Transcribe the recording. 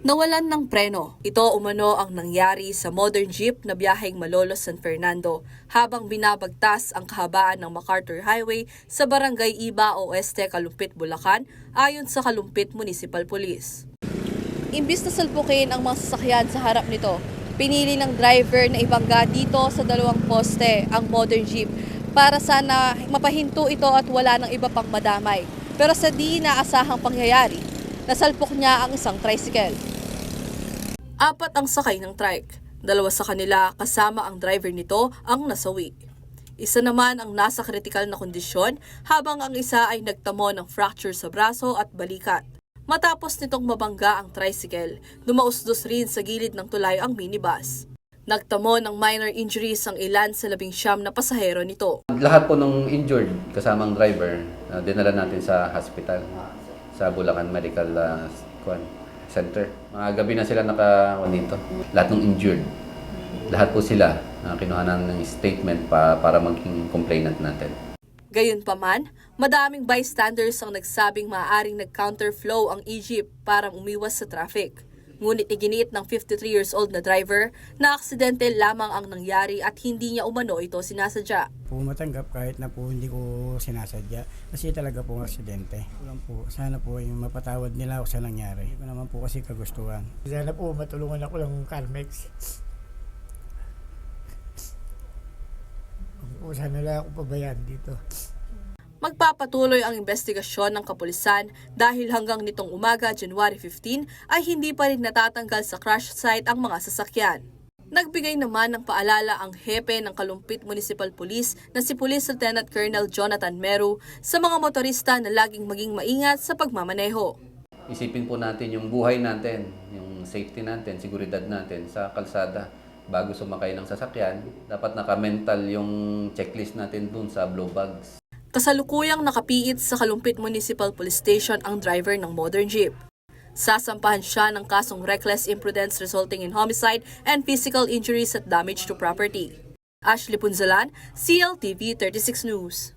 Nawalan ng preno. Ito umano ang nangyari sa modern jeep na biyaheng Malolos San Fernando habang binabagtas ang kahabaan ng MacArthur Highway sa Barangay Iba Oeste, Kalumpit, Bulacan ayon sa Kalumpit Municipal Police. Imbis na salpukin ang mga sasakyan sa harap nito, pinili ng driver na ibangga dito sa dalawang poste ang modern jeep para sana mapahinto ito at wala ng iba pang madamay. Pero sa di inaasahang pangyayari, nasalpok niya ang isang tricycle. Apat ang sakay ng trike. Dalawa sa kanila kasama ang driver nito ang nasawi. Isa naman ang nasa kritikal na kondisyon habang ang isa ay nagtamo ng fracture sa braso at balikat. Matapos nitong mabangga ang tricycle, dumausdos rin sa gilid ng tulay ang minibus. Nagtamo ng minor injuries ang ilan sa labing siyam na pasahero nito. Lahat po nung injured kasamang driver, uh, dinala natin sa hospital sa Bulacan Medical uh, Center. Mga gabi na sila naka dito. Lahat ng injured. Lahat po sila uh, kinuha ng statement pa, para maging complainant natin. Gayunpaman, madaming bystanders ang nagsabing maaaring nag-counterflow ang Egypt para umiwas sa traffic. Ngunit iginiit ng 53 years old na driver na aksidente lamang ang nangyari at hindi niya umano ito sinasadya. po matanggap kahit na po hindi ko sinasadya kasi talaga po aksidente. Kulang po, sana po yung mapatawad nila ako sa nangyari. Hindi ko naman po kasi kagustuhan. Sana po matulungan ako ng Carmex. Po sana lang ako pabayaan dito. Magpapatuloy ang investigasyon ng kapulisan dahil hanggang nitong umaga, January 15, ay hindi pa rin natatanggal sa crash site ang mga sasakyan. Nagbigay naman ng paalala ang hepe ng Kalumpit Municipal Police na si Police Lieutenant Colonel Jonathan Meru sa mga motorista na laging maging maingat sa pagmamaneho. Isipin po natin yung buhay natin, yung safety natin, seguridad natin sa kalsada. Bago sumakay ng sasakyan, dapat naka-mental yung checklist natin dun sa blow bags. Kasalukuyang nakapiit sa Kalumpit Municipal Police Station ang driver ng modern jeep. Sasampahan siya ng kasong reckless imprudence resulting in homicide and physical injuries at damage to property. Ashley Punzalan, CLTV 36 News.